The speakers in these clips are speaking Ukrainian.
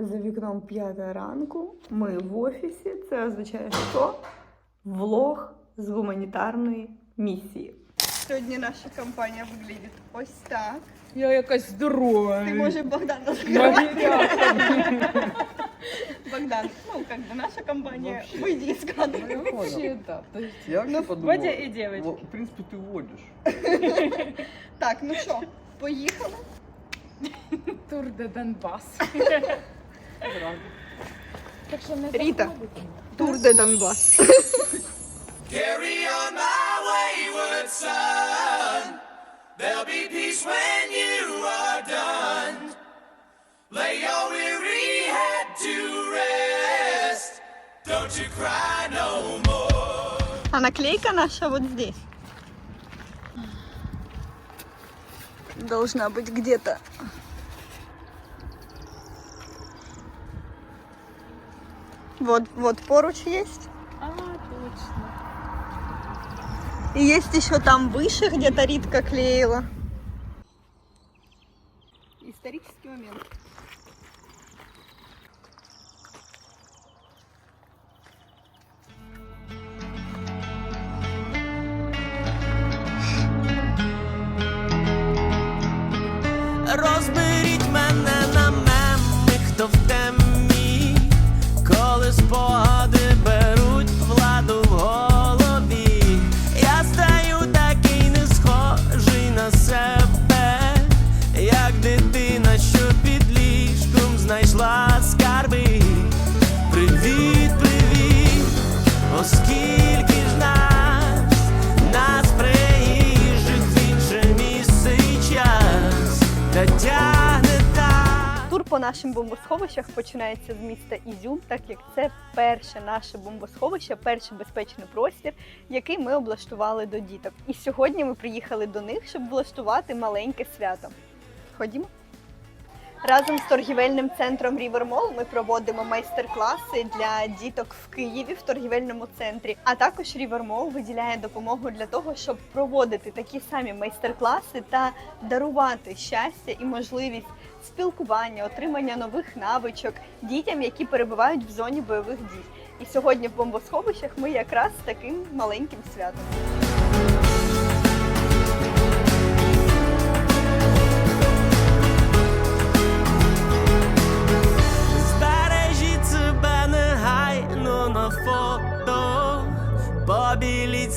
За вікном п'ята ранку. Ми в офісі. Це означає, що влог з гуманітарної місії. Сьогодні наша компанія виглядить ось так. Я якась здорова. Ти може Богдан Магіряка. Богдан, ну как бы наша компания, выйди из кадра. Вообще, да. То есть, Я вообще Ну, подумал, Водя и девочка. во- в принципе, ты водишь. Так, ну що, поїхали? Тур де Донбас. Ріта. Тур де Донбас. Carry on my wayward son. There'll be peace when you are done. Lay your weary head to rest. Don't you cry no more. А наклейка наша вот здесь. Должна быть где-то. Вот, вот поруч есть. А, точно. И есть еще там выше, где-то Ритка клеила. По нашим бомбосховищах починається з міста Ізюм, так як це перше наше бомбосховище, перший безпечний простір, який ми облаштували до діток. І сьогодні ми приїхали до них, щоб влаштувати маленьке свято. Ходімо. Разом з торгівельним центром Рівермол ми проводимо майстер-класи для діток в Києві в торгівельному центрі. А також Рівермол виділяє допомогу для того, щоб проводити такі самі майстер-класи та дарувати щастя і можливість спілкування, отримання нових навичок дітям, які перебувають в зоні бойових дій. І сьогодні в бомбосховищах ми якраз з таким маленьким святом.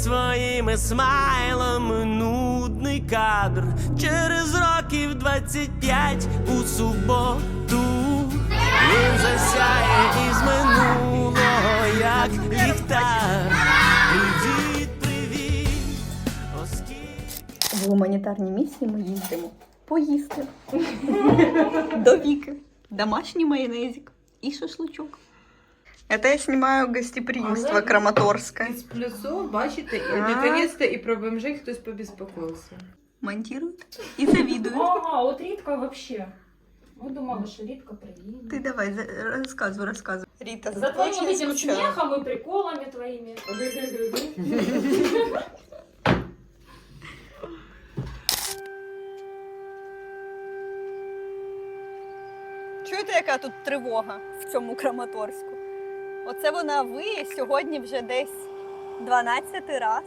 Своїми смайлами нудний кадр. Через років 25 у суботу він засяє із минулого, як ліхтар. Привіт, привіт, оскільки. В гуманітарній місії ми їздимо поїсти до Віки. Домашній майонезик і шашличок. Это я снимаю гостеприимство Але- Краматорское. Із плюсов, бачите, і А. наконец-то і про бомжей хтось побеспокоился. Монтируют и завидуют. Ага, от Рітка вообще. Ми думали, що Рітка приїде. Ты давай, за- рассказывай, рассказывай. Рита, За твоим очень этим скучаю. смехом и приколами твоими. Чуєте, яка тут тривога в цьому Краматорську? Оце вона виє сьогодні вже десь 12 раз.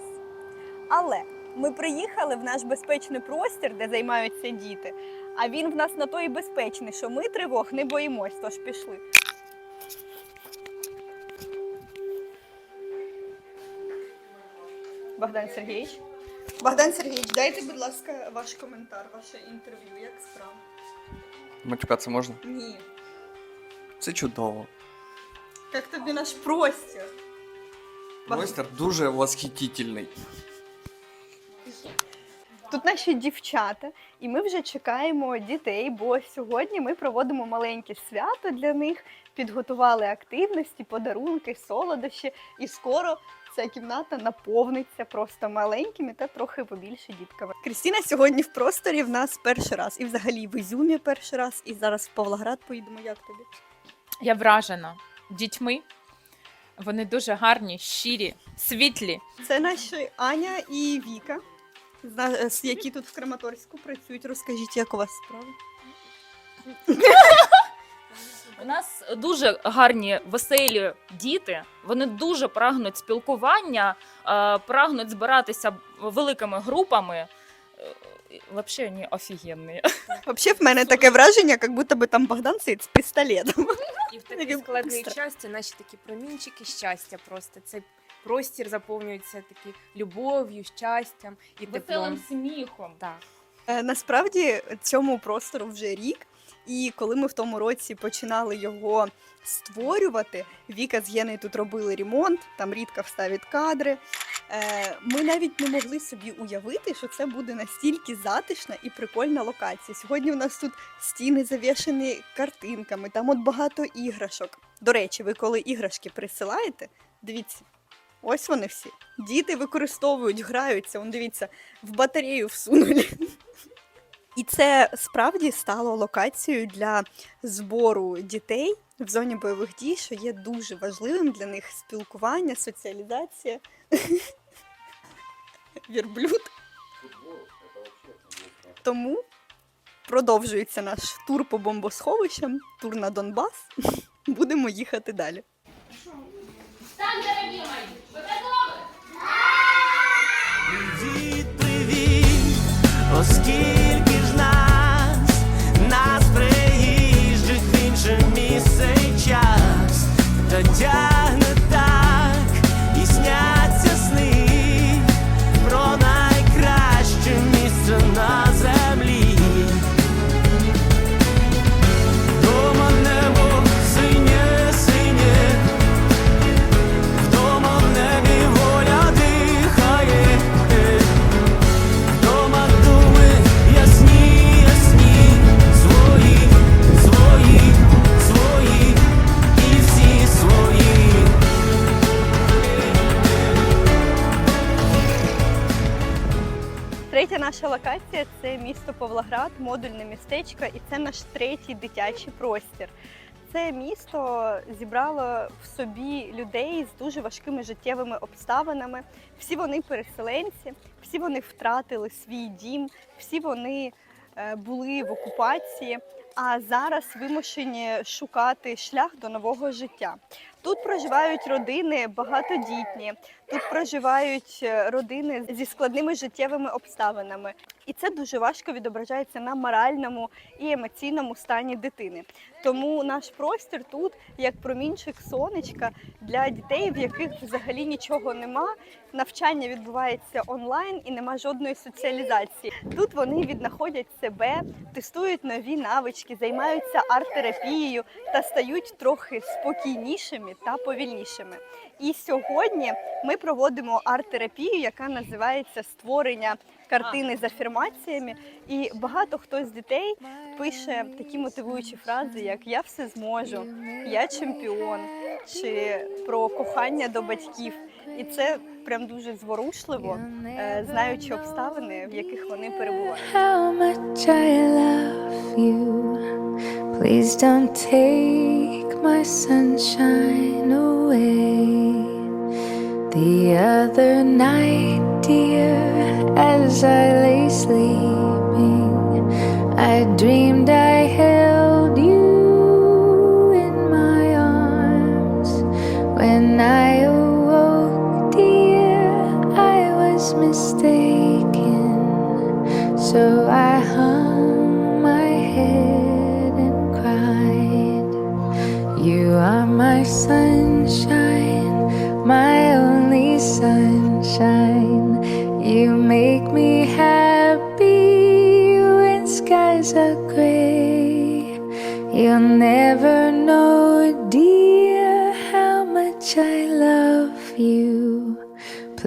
Але ми приїхали в наш безпечний простір, де займаються діти. А він в нас на то і безпечний, що ми тривог не боїмось, тож пішли. Богдан Сергійович. Богдан Сергійович, дайте, будь ласка, ваш коментар, ваше інтерв'ю. Як справа? Матюкатися можна? Ні. Це чудово. Як тобі наш простір? Майстер дуже восхитительний. Тут наші дівчата, і ми вже чекаємо дітей, бо сьогодні ми проводимо маленьке свято для них, підготували активності, подарунки, солодощі, і скоро ця кімната наповниться просто маленькими та трохи побільше дітками. Крістіна сьогодні в просторі в нас перший раз, і взагалі в Ізюмі перший раз, і зараз в Павлоград поїдемо. Як тобі? Я вражена дітьми. Вони дуже гарні, щирі, світлі. Це наші Аня і Віка, які тут в Краматорську працюють. Розкажіть, як у вас справи? У нас дуже гарні, веселі діти. Вони дуже прагнуть спілкування, е, прагнуть збиратися великими групами. Взагалі, вони офігенні. Взагалі, в мене таке враження, як будто би там Богдан сидить з пістолетом. І в такий Таким складний час це наші такі промінчики щастя. Просто цей простір заповнюється такі любов'ю, щастям і теплом. Веселим сміхом. Так. Е, Насправді цьому простору вже рік. І коли ми в тому році починали його створювати, Віка з Єною тут робили ремонт, там рідко вставить кадри. Е, Ми навіть не могли собі уявити, що це буде настільки затишна і прикольна локація. Сьогодні у нас тут стіни завішані картинками, там от багато іграшок. До речі, ви коли іграшки присилаєте, дивіться, ось вони всі. Діти використовують, граються. Он дивіться, в батарею всунули. І це справді стало локацією для збору дітей в зоні бойових дій, що є дуже важливим для них спілкування, соціалізація. Вірблюд. Тому продовжується наш тур по бомбосховищам, тур на Донбас. Будемо їхати далі. Привіт, привіт, оскільки Третя наша локація це місто Павлоград, модульне містечко, і це наш третій дитячий простір. Це місто зібрало в собі людей з дуже важкими життєвими обставинами. Всі вони переселенці, всі вони втратили свій дім, всі вони е, були в окупації, а зараз вимушені шукати шлях до нового життя. Тут проживають родини багатодітні, тут проживають е, родини зі складними життєвими обставинами, і це дуже важко відображається на моральному і емоційному стані дитини. Тому наш простір тут як промінчик сонечка для дітей, в яких взагалі нічого нема. Навчання відбувається онлайн і нема жодної соціалізації. Тут вони віднаходять себе, тестують нові навички, займаються арт-терапією та стають трохи спокійнішими та повільнішими. І сьогодні ми проводимо арт-терапію, яка називається створення картини з афірмаціями. І багато хто з дітей пише такі мотивуючі фрази, як Я все зможу, я чемпіон, чи про кохання до батьків. І це прям дуже зворушливо, е, знаючи обставини, в яких вони перебувають. Please don't take my sunshine away. The other night, dear, as I lay sleeping,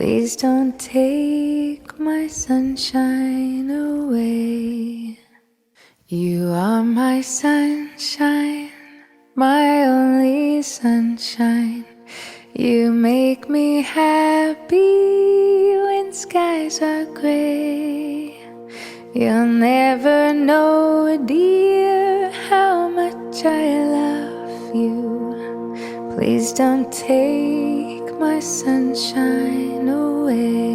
Please don't take my sunshine away. You are my sunshine, my only sunshine. You make me happy when skies are gray. You'll never know, dear, how much I love you. Please don't take my sunshine away.